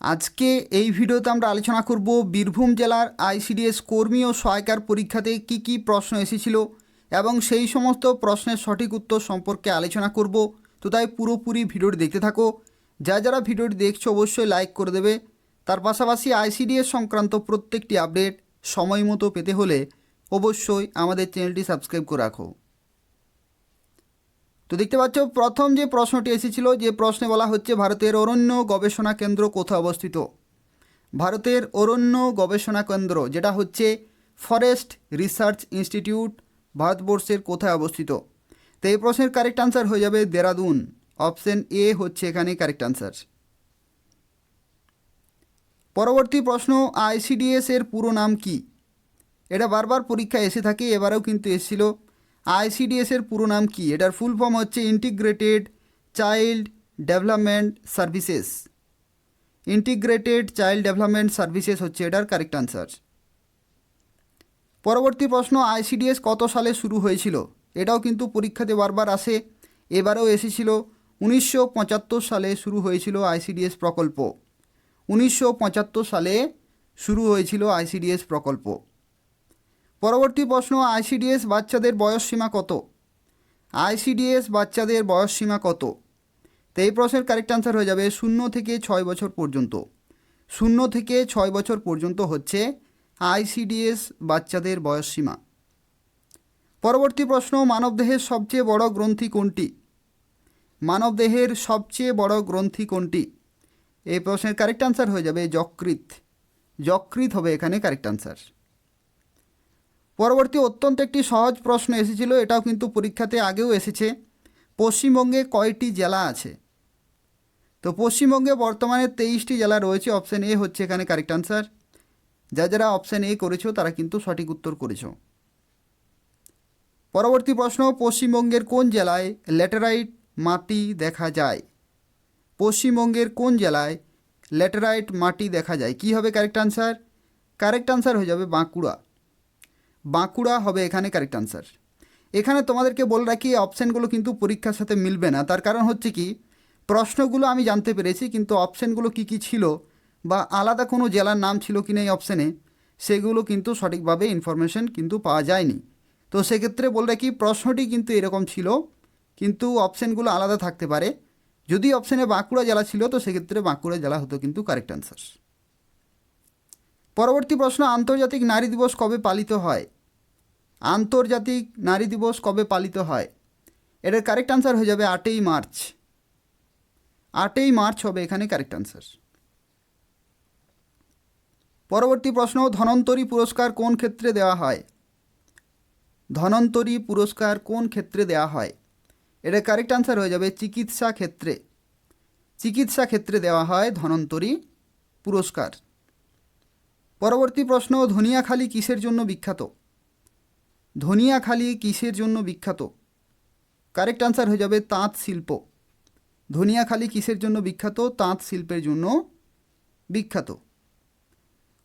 আজকে এই ভিডিওতে আমরা আলোচনা করব বীরভূম জেলার আইসিডিএস কর্মী ও সহায়কার পরীক্ষাতে কি কি প্রশ্ন এসেছিল এবং সেই সমস্ত প্রশ্নের সঠিক উত্তর সম্পর্কে আলোচনা করব। তো তাই পুরোপুরি ভিডিওটি দেখতে থাকো। যা যারা ভিডিওটি দেখছ অবশ্যই লাইক করে দেবে। তার পাশাপাশি আইসিডিএস সংক্রান্ত প্রত্যেকটি আপডেট সময় মতো পেতে হলে অবশ্যই আমাদের চ্যানেলটি সাবস্ক্রাইব করে রাখো। তো দেখতে পাচ্ছ, প্রথম যে প্রশ্নটি এসেছিল যে প্রশ্নে বলা হচ্ছে, ভারতের অরণ্য গবেষণা কেন্দ্র কোথায় অবস্থিত? ভারতের অরণ্য গবেষণা কেন্দ্র, যেটা হচ্ছে ফরেস্ট রিসার্চ ইনস্টিটিউট ভারতবর্ষের কোথায় অবস্থিত? তো এই প্রশ্নের কারেক্ট আনসার হয়ে যাবে দেরাদুন। অপশন এ হচ্ছে এখানে কারেক্ট আনসার। পরবর্তী প্রশ্ন, আইসিডিএস এর পুরো নাম কি? এটা বারবার পরীক্ষায় এসে থাকে, এবারেও কিন্তু এসেছিল আইসিডিএস এর পুরো নাম কি? এটার ফুল ফর্ম হচ্ছে integrated child development services integrated child development services হচ্ছে এটার কারেক্ট আনসার পরবর্তী প্রশ্ন, আইসিডিএস কত সালে শুরু হয়েছিল? এটাও কিন্তু পরীক্ষাতে বারবার আসে। এবারেও এসেছিল। উনিশশো পঁচাত্তর সালে শুরু হয়েছিল আইসিডিএস প্রকল্প। উনিশশো পঁচাত্তর সালে শুরু হয়েছিল আইসিডিএস প্রকল্প। পরবর্তী প্রশ্ন, আইসিডিএস বাচ্চাদের বয়স সীমা কত? আইসিডিএস বাচ্চাদের বয়স সীমা কত? তো এই প্রশ্নের কারেক্ট আনসার হয়ে যাবে শূন্য থেকে ছয় বছর পর্যন্ত। শূন্য থেকে ছয় বছর পর্যন্ত হচ্ছে আইসিডিএস বাচ্চাদের বয়স সীমা। পরবর্তী প্রশ্ন, মানবদেহের সবচেয়ে বড় গ্রন্থি কোনটি? মানবদেহের সবচেয়ে বড় গ্রন্থি কোনটি? এই প্রশ্নের কারেক্ট আনসার হয়ে যাবে যকৃত যকৃত হবে এখানে কারেক্ট আনসার পরবর্তী অত্যন্ত একটি সহজ প্রশ্ন এসেছিল, এটাও কিন্তু পরীক্ষাতে আগেও এসেছে। পশ্চিমবঙ্গে কয়টি জেলা আছে? তো পশ্চিমবঙ্গে বর্তমানে তেইশটি জেলা রয়েছে অপশান এ হচ্ছে এখানে কারেক্ট আনসার যা যারা অপশান এ করেছ, তারা কিন্তু সঠিক উত্তর করেছ। পরবর্তী প্রশ্ন, পশ্চিমবঙ্গের কোন জেলায় ল্যাটেরাইট মাটি দেখা যায়? পশ্চিমবঙ্গের কোন জেলায় ল্যাটেরাইট মাটি দেখা যায়? কি হবে কারেক্ট আনসার কারেক্ট আনসার হয়ে যাবে বাঁকুড়া। বাঁকুড়া হবে এখানে কারেক্ট আনসার এখানে তোমাদেরকে বলে রাখি অপশানগুলো কিন্তু পরীক্ষার সাথে মিলবে না। তার কারণ হচ্ছে কি, প্রশ্নগুলো আমি জানতে পেরেছি, কিন্তু অপশানগুলো কি কি ছিল বা আলাদা কোনো জেলার নাম ছিল কি না এই অপশানে সেগুলো কিন্তু সঠিকভাবে ইনফরমেশন কিন্তু পাওয়া যায়নি। তো সেক্ষেত্রে বলে রাখি, প্রশ্নটি কিন্তু এরকম ছিল, কিন্তু অপশানগুলো আলাদা থাকতে পারে। যদি অপশানে বাঁকুড়া জেলা ছিল, তো সেক্ষেত্রে বাঁকুড়া জেলা হতো কিন্তু কারেক্ট অ্যান্সার পরবর্তী প্রশ্ন, আন্তর্জাতিক নারী দিবস কবে পালিত হয়? আন্তর্জাতিক নারী দিবস কবে পালিত হয়? এটার কারেক্ট আনসার হয়ে যাবে আটই মার্চ। আটই মার্চ হবে এখানে কারেক্ট আনসার পরবর্তী প্রশ্ন, ধনন্তরী পুরস্কার কোন ক্ষেত্রে দেওয়া হয়? ধনন্তরী পুরস্কার কোন ক্ষেত্রে দেওয়া হয়? এটা কারেক্ট আনসার হয়ে যাবে চিকিৎসা ক্ষেত্রে। চিকিৎসা ক্ষেত্রে দেওয়া হয় ধনন্তরী পুরস্কার। পরবর্তী প্রশ্ন, ধনিয়াখালী কিসের জন্য বিখ্যাত? ধনিয়াখালী কিসের জন্য বিখ্যাত? কারেক্ট আনসার হয়ে যাবে তাঁত শিল্প। ধনিয়াখালী কিসের জন্য বিখ্যাত? তাঁত শিল্পের জন্য বিখ্যাত।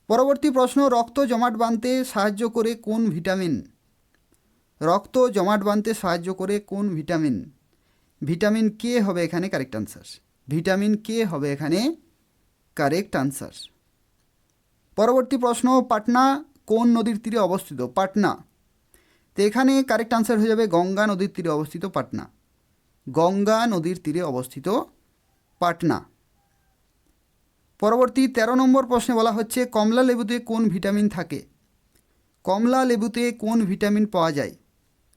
পরবর্তী প্রশ্ন, রক্ত জমাট বাঁধতে সাহায্য করে কোন ভিটামিন? রক্ত জমাট বাঁধতে সাহায্য করে কোন ভিটামিন? ভিটামিন কে হবে এখানে কারেক্ট আনসার ভিটামিন কে হবে এখানে কারেক্ট আনসার পরবর্তী প্রশ্ন, পাটনা কোন নদীর তীরে অবস্থিত? পাটনা। তো এখানে কারেক্ট আনসার হয়ে যাবে গঙ্গা নদীর তীরে অবস্থিত পাটনা। গঙ্গা নদীর তীরে অবস্থিত পাটনা। পরবর্তী ১৩ নম্বর প্রশ্নে বলা হচ্ছে, কমলা লেবুতে কোন ভিটামিন থাকে? কমলা লেবুতে কোন ভিটামিন পাওয়া যায়?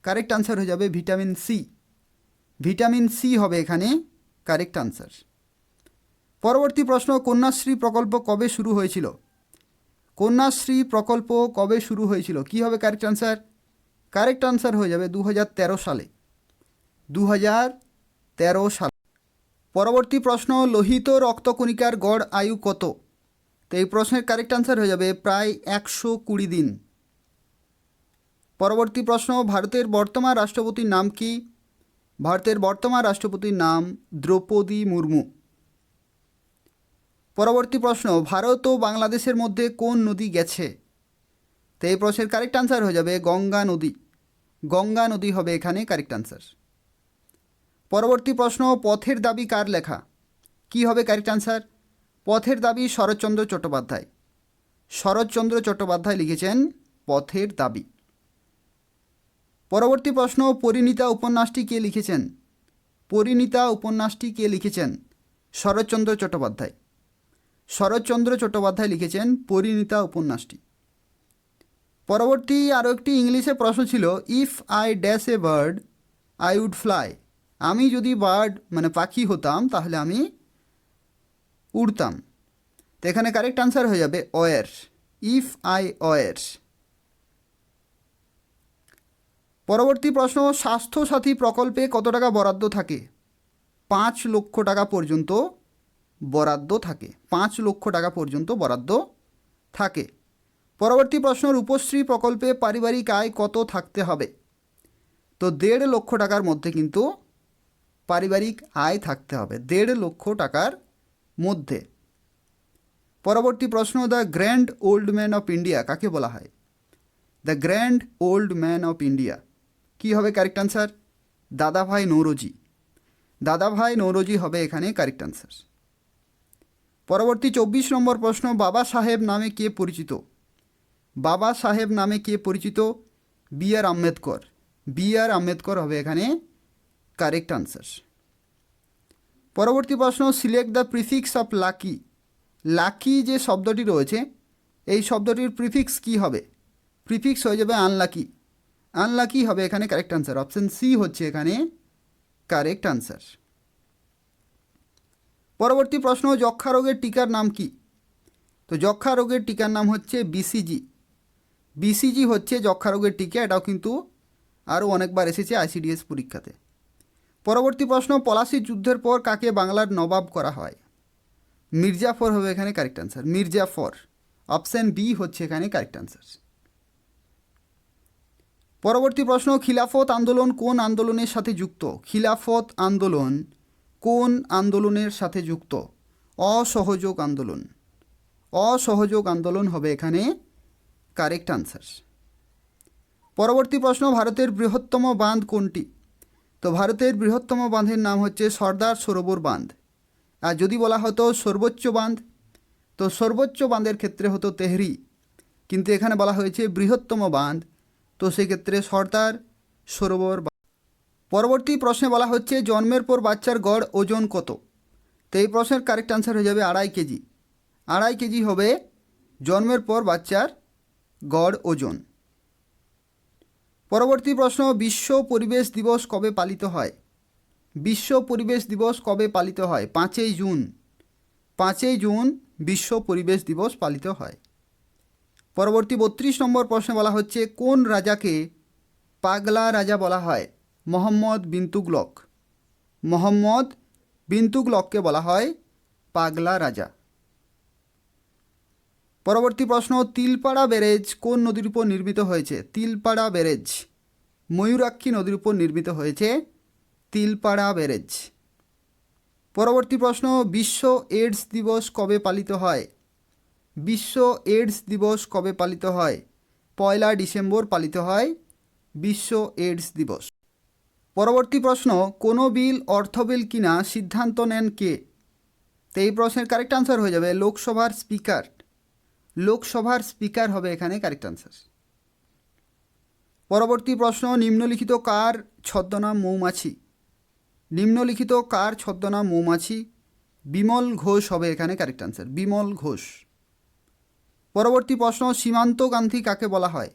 কারেক্ট আনসার হয়ে যাবে ভিটামিন সি। ভিটামিন সি হবে এখানে কারেক্ট আনসার পরবর্তী প্রশ্ন, কন্যাশ্রী প্রকল্প কবে শুরু হয়েছিল? কন্যাশ্রী প্রকল্প কবে শুরু হয়েছিল? কি হবে কারেক্ট আনসার কারেক্ট আনসার হয়ে যাবে দু হাজার তেরো সালে। দু সালে। পরবর্তী প্রশ্ন, লোহিত রক্তকণিকার গড় আয়ু কত? তো এই প্রশ্নের কারেক্ট আনসার হয়ে যাবে প্রায় একশো কুড়ি দিন। পরবর্তী প্রশ্ন, ভারতের বর্তমান রাষ্ট্রপতির নাম কি? ভারতের বর্তমান রাষ্ট্রপতির নাম দ্রৌপদী মুর্মু। পরবর্তী প্রশ্ন, ভারত ও বাংলাদেশের মধ্যে কোন নদী গেছে? তো এই প্রশ্নের কারেক্ট আনসার হয়ে যাবে গঙ্গা নদী। গঙ্গা নদী হবে এখানে কারেক্ট আনসার পরবর্তী প্রশ্ন, পথের দাবি কার লেখা? কি হবে কারেক্ট আনসার পথের দাবি শরৎচন্দ্র চট্টোপাধ্যায়। শরৎচন্দ্র চট্টোপাধ্যায় লিখেছেন, পথের দাবি। পরবর্তী প্রশ্ন, পরিণীতা উপন্যাসটি কে লিখেছেন? পরিণীতা উপন্যাসটি কে লিখেছেন? শরৎচন্দ্র চট্টোপাধ্যায়। শরৎচন্দ্র চট্টোপাধ্যায় লিখেছেন, পরিণীতা উপন্যাসটি। পরবর্তী আরও একটি ইংলিশে প্রশ্ন ছিল if I dash a bird I would fly আমি যদি বার্ড মানে পাখি হতাম, তাহলে আমি উড়তাম। তো এখানে কারেক্ট আনসার হয়ে যাবে ওয়ার ইফ আই ওয়ার পরবর্তী প্রশ্ন, স্বাস্থ্যসাথী প্রকল্পে কত টাকা বরাদ্দ থাকে? পাঁচ লক্ষ টাকা পর্যন্ত বরাদ্দ থাকে। পাঁচ লক্ষ টাকা পর্যন্ত বরাদ্দ থাকে। পরবর্তী প্রশ্ন রূপশ্রী প্রকল্পে পারিবারিক আয় কত থাকতে হবে? তো দেড় লক্ষ টাকার মধ্যে কিন্তু পারিবারিক আয় থাকতে হবে, দেড় লক্ষ টাকার মধ্যে। পরবর্তী প্রশ্ন, the grand old man of India, কাকে বলা হয়? The grand old man of India, কী হবে কারেক্ট আনসার দাদাভাই নৌরজি। দাদাভাই নৌরজি হবে এখানে কারেক্ট আনসার পরবর্তী চব্বিশ নম্বর প্রশ্ন, বাবা সাহেব নামে কে পরিচিত? বাবা সাহেব নামে কে পরিচিত? B R Ambedkar. B R Ambedkar হবে এখানে কারেক্ট আনসার পরবর্তী প্রশ্ন select the prefix of lucky lucky যে শব্দটি রয়েছে, এই শব্দটির প্রিফিক্স কি হবে? প্রিফিক্স হয়ে যাবে আনলাকি আনলাকি হবে এখানে কারেক্ট আনসার অপশান সি হচ্ছে এখানে কারেক্ট আনসার পরবর্তী প্রশ্ন, যক্ষা রোগের টিকার নাম কি? তো যক্ষা রোগের টিকার নাম হচ্ছে বিসিজি বিসিজি হচ্ছে যক্ষা রোগের টিকা, এটাও কিন্তু আরও অনেকবার এসেছে আইসিডিএস পরীক্ষাতে। পরবর্তী প্রশ্ন, পলাশি যুদ্ধের পর কাকে বাংলার নবাব করা হয়? মির্জাফর হবে এখানে correct answer Mir Jafar. Option B হচ্ছে এখানে কারেক্ট আনসার পরবর্তী প্রশ্ন, খিলাফত আন্দোলন কোন আন্দোলনের সাথে যুক্ত? খিলাফত আন্দোলন কোন আন্দোলনের সাথে যুক্ত? অসহযোগ আন্দোলন। অসহযোগ আন্দোলন হবে এখানে কারেক্ট আনসার পরবর্তী প্রশ্ন, ভারতের বৃহত্তম বাঁধ কোনটি? তো ভারতের বৃহত্তম বাঁধের নাম হচ্ছে সর্দার সরোবর বাঁধ। আর যদি বলা হতো সর্বোচ্চ বাঁধ, তো সর্বোচ্চ বাঁধের ক্ষেত্রে হতো তেহরি। কিন্তু এখানে বলা হয়েছে বৃহত্তম বাঁধ, তো সেক্ষেত্রে সর্দার সরোবর। পরবর্তী প্রশ্নে বলা হচ্ছে জন্মের পর বাচ্চার গড় ওজন কত? তো এই প্রশ্নের কারেক্ট আনসার হয়ে যাবে আড়াই কেজি। আড়াই কেজি হবে জন্মের পর বাচ্চার গড় ওজন। পরবর্তী প্রশ্ন, বিশ্ব পরিবেশ দিবস কবে পালিত হয়? বিশ্ব পরিবেশ দিবস কবে পালিত হয়? পাঁচই জুন। পাঁচই জুন বিশ্ব পরিবেশ দিবস পালিত হয়। পরবর্তী বত্রিশ নম্বর প্রশ্নে বলা হচ্ছে, কোন রাজাকে পাগলা রাজা বলা হয়? মোহাম্মদ বিন তুগলক মোহাম্মদ বিন তুগলককে বলা হয় পাগলা রাজা। পরবর্তী প্রশ্ন, তিলপাড়া ব্যারেজ কোন নদীর উপর নির্মিত হয়েছে? তিলপাড়া ব্যারেজ। ময়ূরাক্ষী নদীর উপর নির্মিত হয়েছে তিলপাড়া ব্যারেজ। পরবর্তী প্রশ্ন, বিশ্ব এইডস দিবস কবে পালিত হয়? বিশ্ব এইডস দিবস কবে পালিত হয়? পয়লা ডিসেম্বর পালিত হয় বিশ্ব এইডস দিবস। পরবর্তী প্রশ্ন, কোনো বিল, অর্থ বিল কিনা? সিদ্ধান্ত নেন কে? তো এই প্রশ্নের কারেক্ট আনসার হয়ে যাবে লোকসভার স্পিকার লোকসভার স্পিকার হবে এখানে কারেক্ট আনসার পরবর্তী প্রশ্ন, নিম্নলিখিত কার ছদ্মনাম মৌমাছি? নিম্নলিখিত কার ছদ্মনাম মৌমাছি? বিমল ঘোষ হবে এখানে কারেক্ট আনসার বিমল ঘোষ। পরবর্তী প্রশ্ন, সীমান্ত গান্ধী কাকে বলা হয়?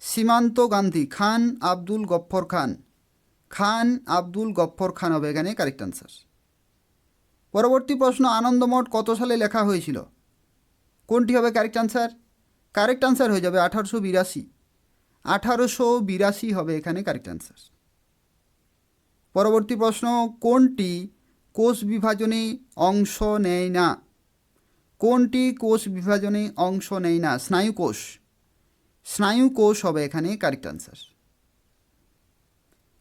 সীমান্ত গান্ধী, খান আব্দুল গফ্ফর খান। খান আব্দুল গফ্ফর খান হবে এখানে কারেক্ট আনসার পরবর্তী প্রশ্ন, আনন্দমঠ কত সালে লেখা হয়েছিল? কোনটি হবে কারেক্ট আনসার কারেক্ট আনসার হয়ে যাবে আঠারোশো বিরাশি। আঠারোশো বিরাশি হবে এখানে কারেক্ট আনসার পরবর্তী প্রশ্ন, কোনটি কোষ বিভাজনে অংশ নেয় না? কোনটি কোষ বিভাজনে অংশ নেয় না? স্নায়ুকোষ স্নায়ুকোষ হবে এখানে কারেক্ট আনসার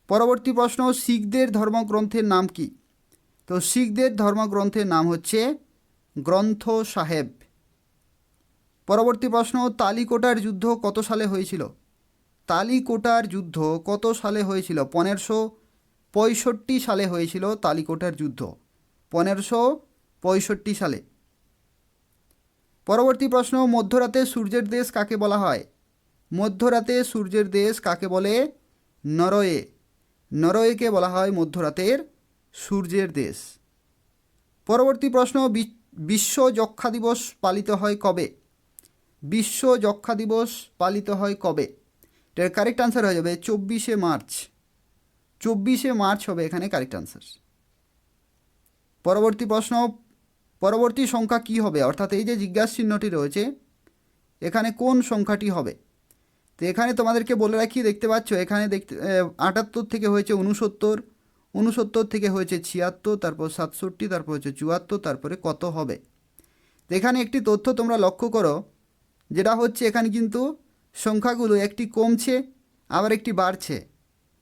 পরবর্তী প্রশ্ন, শিখদের ধর্মগ্রন্থের নাম কি? তো শিখদের ধর্মগ্রন্থের নাম হচ্ছে গ্রন্থ সাহেব পরবর্তী প্রশ্ন, তালিকোটার যুদ্ধ কত সালে হয়েছিল? তালিকোটার যুদ্ধ কত সালে হয়েছিল? পনেরোশো পঁয়ষট্টি সালে হয়েছিল তালিকোটার যুদ্ধ। পনেরোশো পঁয়ষট্টি সালে। পরবর্তী প্রশ্ন, মধ্যরাতে সূর্যের দেশ কাকে বলা হয়? মধ্যরাতে সূর্যের দেশ কাকে বলে? নরওয়ে। নরওয়েকে বলা হয় মধ্যরাতের সূর্যের দেশ। পরবর্তী প্রশ্ন বিশ্ব যক্ষা দিবস পালিত হয় কবে? বিশ্ব যক্ষা দিবস পালিত হয় কবে? এটার কারেক্ট আনসার হয়ে যাবে চব্বিশে মার্চ। চব্বিশে মার্চ হবে এখানে কারেক্ট আনসার পরবর্তী প্রশ্ন, পরবর্তী সংখ্যা কি হবে? অর্থাৎ এই যে জিজ্ঞাসা চিহ্নটি রয়েছে, এখানে কোন সংখ্যাটি হবে? তো এখানে তোমাদেরকে বলে রাখি, দেখতে পাচ্ছ, এখানে দেখতে আটাত্তর থেকে হয়েছে উনসত্তর উনসত্তর থেকে হয়েছে ছিয়াত্তর, তারপর সাতষট্টি, তারপর হচ্ছে চুয়াত্তর, তারপরে কত হবে? এখানে একটি তথ্য তোমরা লক্ষ্য করো যেটা হচ্ছে এখানে কিন্তু সংখ্যাগুলো একটি কমছে, আবার একটি বাড়ছে।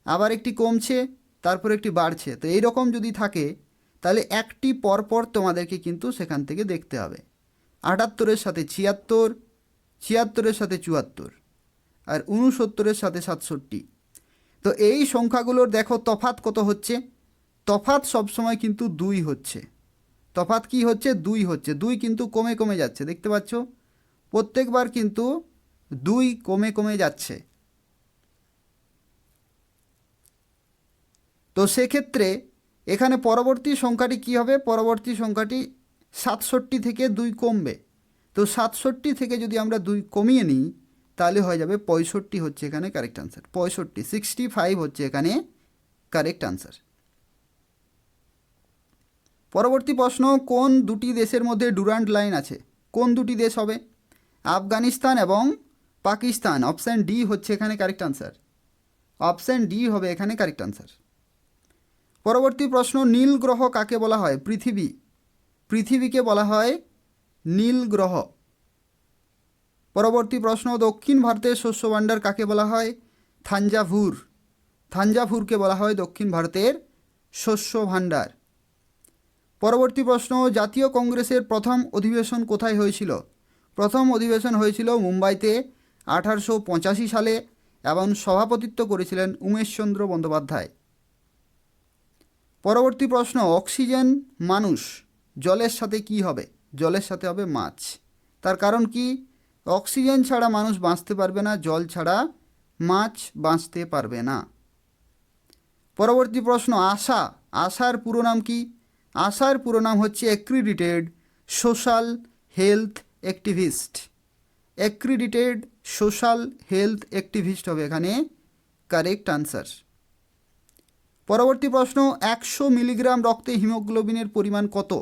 আবার একটি কমছে, তারপর একটি বাড়ছে। তো এই রকম যদি থাকে, তাহলে একটি পরপর তোমাদেরকে কিন্তু সেখান থেকে দেখতে হবে। আটাত্তরের সাথে ছিয়াত্তর, ছিয়াত্তরের সাথে চুয়াত্তর, আর উনসত্তরের সাথে সাতষট্টি। তো এই সংখ্যাগুলোর দেখো তফাত কত হচ্ছে? তফাত সবসময় কিন্তু দুই হচ্ছে। তফাত কি হচ্ছে? দুই হচ্ছে। দুই কিন্তু কমে কমে যাচ্ছে। দেখতে পাচ্ছ? প্রত্যেকবার কিন্তু দুই কমে কমে যাচ্ছে। তো সেক্ষেত্রে এখানে পরবর্তী সংখ্যাটি কি হবে? পরবর্তী সংখ্যাটি সাতষট্টি থেকে দুই কমবে। তো সাতষট্টি থেকে যদি আমরা দুই কমিয়ে নিই, তাহলে হয়ে যাবে পঁয়ষট্টি হচ্ছে এখানে কারেক্ট আনসার পঁয়ষট্টি সিক্সটি ফাইভ হচ্ছে এখানে কারেক্ট আনসার পরবর্তী প্রশ্ন, কোন দুটি দেশের মধ্যে ডুরান্ট লাইন আছে? কোন দুটি দেশ হবে? আফগানিস্তান এবং পাকিস্তান। অপশান ডি হচ্ছে এখানে কারেক্ট আনসার অপশান ডি হবে এখানে কারেক্ট আনসার পরবর্তী প্রশ্ন, নীল গ্রহ কাকে বলা হয়? পৃথিবী। পৃথিবীকে বলা হয় নীল গ্রহ। পরবর্তী প্রশ্ন, দক্ষিণ ভারতের শস্য ভাণ্ডার কাকে বলা হয়? থাঞ্জাভুর। থাঞ্জাভুরকে বলা হয় দক্ষিণ ভারতের শস্য ভাণ্ডার। পরবর্তী প্রশ্ন, জাতীয় কংগ্রেসের প্রথম অধিবেশন কোথায় হয়েছিল? প্রথম অধিবেশন হয়েছিল মুম্বাইতে আঠারোশো পঁচাশি সালে এবং সভাপতিত্ব করেছিলেন উমেশচন্দ্র বন্দ্যোপাধ্যায়। পরবর্তী প্রশ্ন, অক্সিজেন মানুষ, জলের সাথে কি হবে? জলের সাথে হবে মাছ। তার কারণ কি? অক্সিজেন ছাড়া মানুষ বাঁচতে পারবে না, জল ছাড়া মাছ বাঁচতে পারবে না। পরবর্তী প্রশ্ন, আশা। আশার পুরো নাম কি? আশার পুরো নাম হচ্ছে accredited social health activist accredited social health activist হবে এখানে কারেক্ট আনসার পরবর্তী প্রশ্ন, একশো মিলিগ্রাম রক্তে হিমোগ্লোবিনের পরিমাণ কত?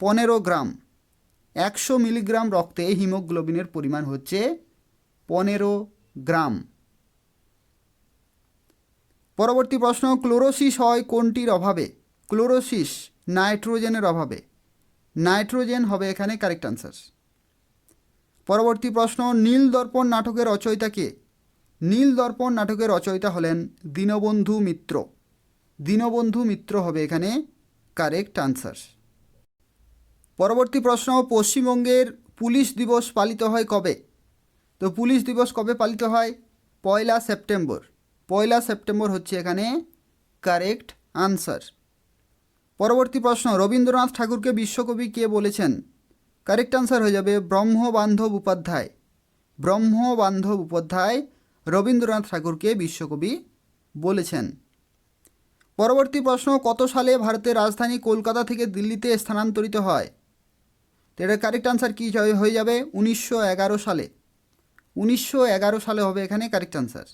পনেরো গ্রাম। একশো মিলিগ্রাম রক্তে হিমোগ্লোবিনের পরিমাণ হচ্ছে পনেরো গ্রাম। পরবর্তী প্রশ্ন, ক্লোরোসিস হয় কোনটির অভাবে? ক্লোরোসিস, নাইট্রোজেনের অভাবে। নাইট্রোজেন হবে এখানে কারেক্ট আনসার পরবর্তী প্রশ্ন, নীল দর্পণ নাটকের রচয়িতা কে? নীল দর্পণ নাটকের রচয়িতা হলেন দীনবন্ধু মিত্র। দীনবন্ধু মিত্র হবে এখানে কারেক্ট আনসার পরবর্তী প্রশ্ন, পশ্চিমবঙ্গের পুলিশ দিবস পালিত হয় কবে? তো পুলিশ দিবস কবে পালিত হয়? পয়লা সেপ্টেম্বর। পয়লা সেপ্টেম্বর হচ্ছে এখানে কারেক্ট আনসার পরবর্তী প্রশ্ন, রবীন্দ্রনাথ ঠাকুরকে বিশ্বকবি কে বলেছেন? কারেক্ট আনসার হয়ে যাবে ব্রহ্মবান্ধব উপাধ্যায়। ব্রহ্মবান্ধব উপাধ্যায় রবীন্দ্রনাথ ঠাকুরকে বিশ্বকবি বলেছেন। পরবর্তী প্রশ্ন, কত সালে ভারতের রাজধানী কলকাতা থেকে দিল্লিতে স্থানান্তরিত হয়? তো এটার কারেক্ট আনসার কী হয়ে যাবে? উনিশশো এগারো সালে। উনিশশো এগারো সালে হবে এখানে কারেক্ট আনসার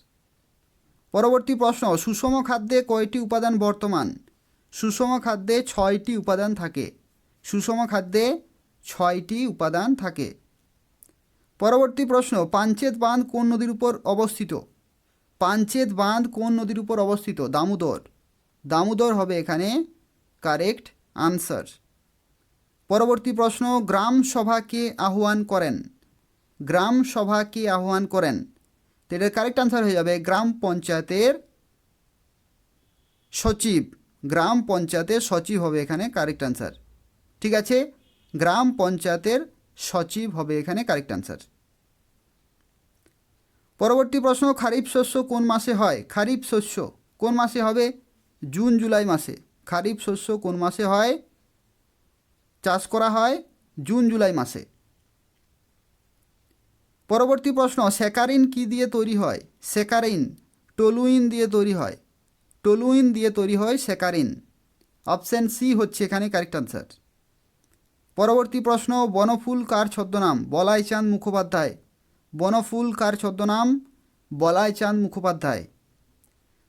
পরবর্তী প্রশ্ন, সুষম খাদ্যে কয়টি উপাদান বর্তমান? সুষম খাদ্যে ছয়টি উপাদান থাকে। সুষম খাদ্যে ছয়টি উপাদান থাকে। পরবর্তী প্রশ্ন, পাঞ্চেত বাঁধ কোন নদীর উপর অবস্থিত? পাঞ্চেত বাঁধ কোন নদীর উপর অবস্থিত? দামোদর। দামোদর হবে এখানে কারেক্ট আনসার পরবর্তী প্রশ্ন, গ্রাম সভাকে আহ্বান করেন? গ্রাম সভাকে আহ্বান করেন? তো এটার কারেক্ট আনসার হয়ে যাবে গ্রাম পঞ্চায়েতের সচিব। গ্রাম পঞ্চায়েতের সচিব হবে এখানে কারেক্ট আনসার ঠিক আছে? গ্রাম পঞ্চায়েতের সচিব হবে এখানে কারেক্ট আনসার পরবর্তী প্রশ্ন, খারিফ শস্য কোন মাসে হয়? খারিফ শস্য কোন মাসে হবে? জুন, জুলাই মাসে। খারিফ শস্য কোন মাসে হয়? চাষ করা হয় জুন, জুলাই মাসে। পরবর্তী প্রশ্ন, স্যাকারিন কি দিয়ে তৈরি হয়? স্যাকারিন, টলুইন দিয়ে তৈরি হয়। টলুইন দিয়ে তৈরি হয় স্যাকারিন। অপশান সি হচ্ছে এখানে কারেক্ট আনসার পরবর্তী প্রশ্ন, বনফুল কার ছদ্মনাম? বলাই চাঁদ মুখোপাধ্যায়। বনফুল কার ছদ্মনাম? বলাই চাঁদ মুখোপাধ্যায়।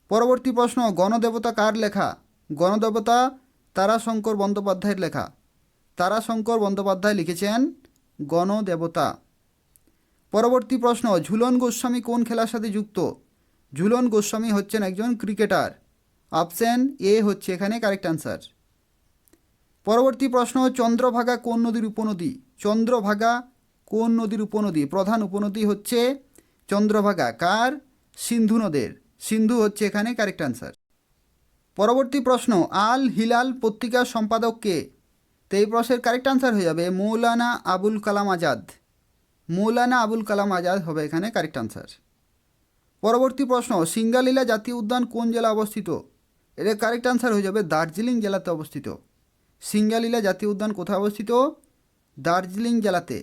পরবর্তী প্রশ্ন, গণদেবতা কার লেখা? গণদেবতা তারাশঙ্কর বন্দ্যোপাধ্যায়ের লেখা। তারাশঙ্কর বন্দ্যোপাধ্যায় লিখেছেন গণদেবতা। পরবর্তী প্রশ্ন, ঝুলন গোস্বামী কোন খেলার সাথে যুক্ত? ঝুলন গোস্বামী হচ্ছেন একজন ক্রিকেটার। অপশান এ হচ্ছে এখানে কারেক্ট আনসার পরবর্তী প্রশ্ন, চন্দ্রভাগা কোন নদীর উপনদী? চন্দ্রভাগা কোন নদীর উপনদী? প্রধান উপনদী হচ্ছে চন্দ্রভাগা। কার? সিন্ধু নদের। সিন্ধু হচ্ছে এখানে কারেক্ট আনসার পরবর্তী প্রশ্ন, আল হিলাল পত্রিকার সম্পাদক কে? তো এই প্রশ্নের কারেক্ট আনসার হয়ে যাবে মৌলানা আবুল কালাম আজাদ। মৌলানা আবুল কালাম আজাদ হবে এখানে কারেক্ট আনসার পরবর্তী প্রশ্ন, সিঙ্গালীলা জাতীয় উদ্যান কোন জেলা অবস্থিত? এর কারেক্ট আনসার হয়ে যাবে দার্জিলিং জেলাতে অবস্থিত। সিঙ্গালীলা জাতীয় উদ্যান কোথায় অবস্থিত? দার্জিলিং জেলাতে।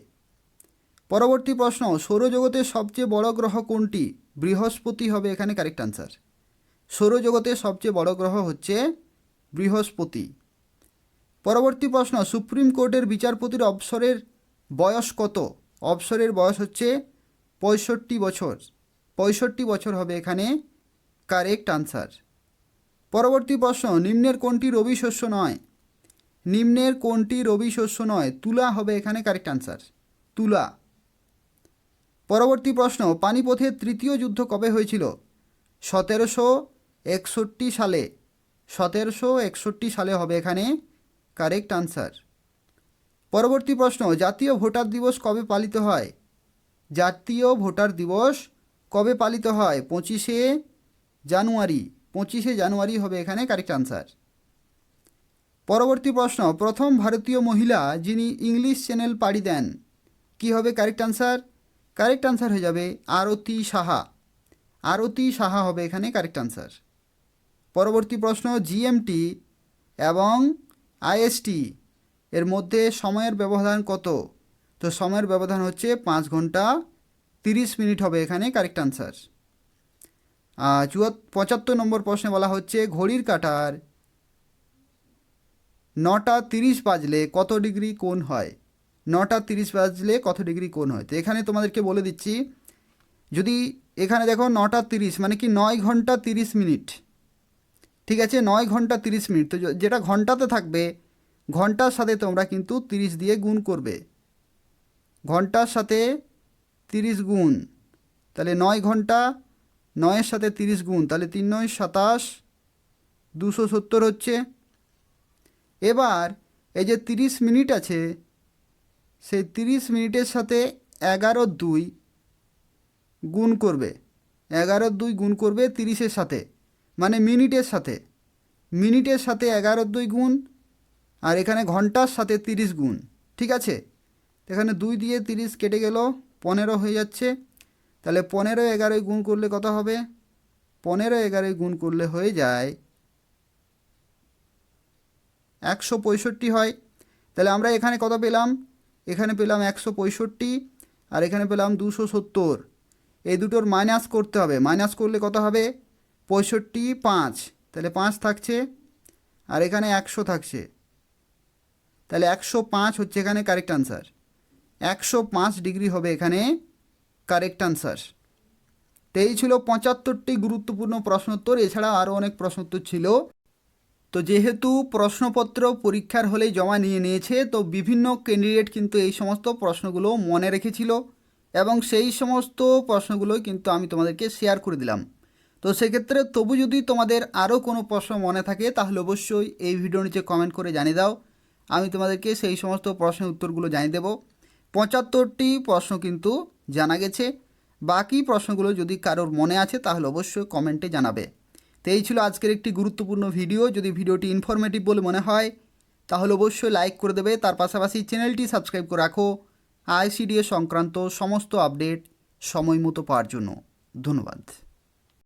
পরবর্তী প্রশ্ন, সৌরজগতের সবচেয়ে বড় গ্রহ কোনটি? বৃহস্পতি হবে এখানে কারেক্ট আনসার সৌরজগতের সবচেয়ে বড় গ্রহ হচ্ছে বৃহস্পতি। পরবর্তী প্রশ্ন, সুপ্রিম কোর্টের বিচারপতির অবসরের বয়স কত? অবসরের বয়স হচ্ছে পঁয়ষট্টি বছর। পঁয়ষট্টি বছর হবে এখানে কারেক্ট আনসার পরবর্তী প্রশ্ন, নিম্নের কোনটি রবি শস্য নয়? নিম্নের কোনটি রবি শস্য নয়? তুলা হবে এখানে কারেক্ট আনসার তুলা। পরবর্তী প্রশ্ন, পানিপথের তৃতীয় যুদ্ধ কবে হয়েছিল? সতেরোশো একষট্টি সালে। সতেরোশো একষট্টি সালে হবে এখানে কারেক্ট আনসার পরবর্তী প্রশ্ন, জাতীয় ভোটার দিবস কবে পালিত হয়? জাতীয় ভোটার দিবস কবে পালিত হয়? পঁচিশে জানুয়ারি। পঁচিশে জানুয়ারি হবে এখানে কারেক্ট আনসার পরবর্তী প্রশ্ন, প্রথম ভারতীয় মহিলা যিনি ইংলিশ চ্যানেল পাড়ি দেন, কি হবে কারেক্ট আনসার কারেক্ট আনসার হয়ে যাবে আরতি সাহা। আরতি সাহা হবে এখানে কারেক্ট আনসার পরবর্তী প্রশ্ন জিএমটি এবং আইএসটি এর মধ্যে সময়ের ব্যবধান কত? তো সময়ের ব্যবধান হচ্ছে পাঁচ ঘণ্টা তিরিশ মিনিট হবে এখানে কারেক্ট আনসার চুয়াত, পঁচাত্তর নম্বর প্রশ্নে বলা হচ্ছে ঘড়ির কাঁটার নটা তিরিশ বাজলে কত ডিগ্রি কোণ হয়? নটা তিরিশ বাজলে কত ডিগ্রি কোণ হয়? তো এখানে তোমাদেরকে বলে দিচ্ছি, যদি এখানে দেখো নটা তিরিশ মানে কি নয় ঘণ্টা তিরিশ মিনিট। ঠিক আছে, নয় ঘণ্টা তিরিশ মিনিট। তো যেটা ঘন্টাতে থাকবে, ঘণ্টার সাথে তোমরা কিন্তু তিরিশ দিয়ে গুণ করবে। ঘণ্টার সাথে তিরিশ গুণ, তাহলে নয় ঘণ্টা, নয়ের সাথে তিরিশ গুণ, তাহলে তিন নয় সাতাশ, দুশো সত্তর হচ্ছে। এবার এই যে তিরিশ মিনিট আছে, সেই তিরিশ মিনিটের সাথে এগারো দুই গুণ করবে। এগারো দুই গুণ করবে তিরিশের সাথে মানে মিনিটের সাথে। মিনিটের সাথে এগারো দুই গুণ, আর এখানে ঘণ্টার সাথে তিরিশ গুণ, ঠিক আছে? এখানে দুই দিয়ে তিরিশ কেটে গেল, পনেরো হয়ে যাচ্ছে। তাহলে পনেরো এগারোয় গুণ করলে কত হবে? পনেরো এগারোয় গুণ করলে হয়ে যায় একশো পঁয়ষট্টি হয়। তাহলে আমরা এখানে কত পেলাম? এখানে পেলাম একশো পঁয়ষট্টি আর এখানে পেলাম দুশো সত্তর। এই দুটোর মাইনাস করতে হবে। মাইনাস করলে কত হবে? পঁয়ষট্টি পাঁচ। তাহলে পাঁচ থাকছে আর এখানে একশো থাকছে। তাহলে একশো পাঁচ হচ্ছে এখানে কারেক্ট আনসার একশো পাঁচ ডিগ্রি হবে এখানে কারেক্ট আনসার তো এই ছিল পঁচাত্তরটি গুরুত্বপূর্ণ প্রশ্নোত্তর। এছাড়া আরও অনেক প্রশ্নোত্তর ছিল। তো যেহেতু প্রশ্নপত্র পরীক্ষার হলে জমা নিয়ে নিয়েছে, তো বিভিন্ন ক্যান্ডিডেট কিন্তু এই সমস্ত প্রশ্নগুলো মনে রেখেছিল এবং সেই সমস্ত প্রশ্নগুলো কিন্তু আমি তোমাদেরকে শেয়ার করে দিলাম। তো সেক্ষেত্রে তবু যদি তোমাদের আরও কোনো প্রশ্ন মনে থাকে, তাহলে অবশ্যই এই ভিডিও নিচে কমেন্ট করে জানিয়ে দাও। আমি তোমাদেরকে সেই সমস্ত প্রশ্নের উত্তরগুলো জানিয়ে দেবো। পঁচাত্তরটি প্রশ্ন কিন্তু জানা গেছে। বাকি প্রশ্নগুলো যদি কারোর মনে আছে, তাহলে অবশ্যই কমেন্টে জানাবে। তো এই ছিল আজকের একটি গুরুত্বপূর্ণ ভিডিও। যদি ভিডিওটি ইনফরমেটিভ বলে মনে হয়, তাহলে অবশ্যই লাইক করে দেবে। তার পাশাপাশি চ্যানেলটি সাবস্ক্রাইব করে রাখো। আইসিডিএ সংক্রান্ত সমস্ত আপডেট সময় মতো পাওয়ার জন্য। ধন্যবাদ।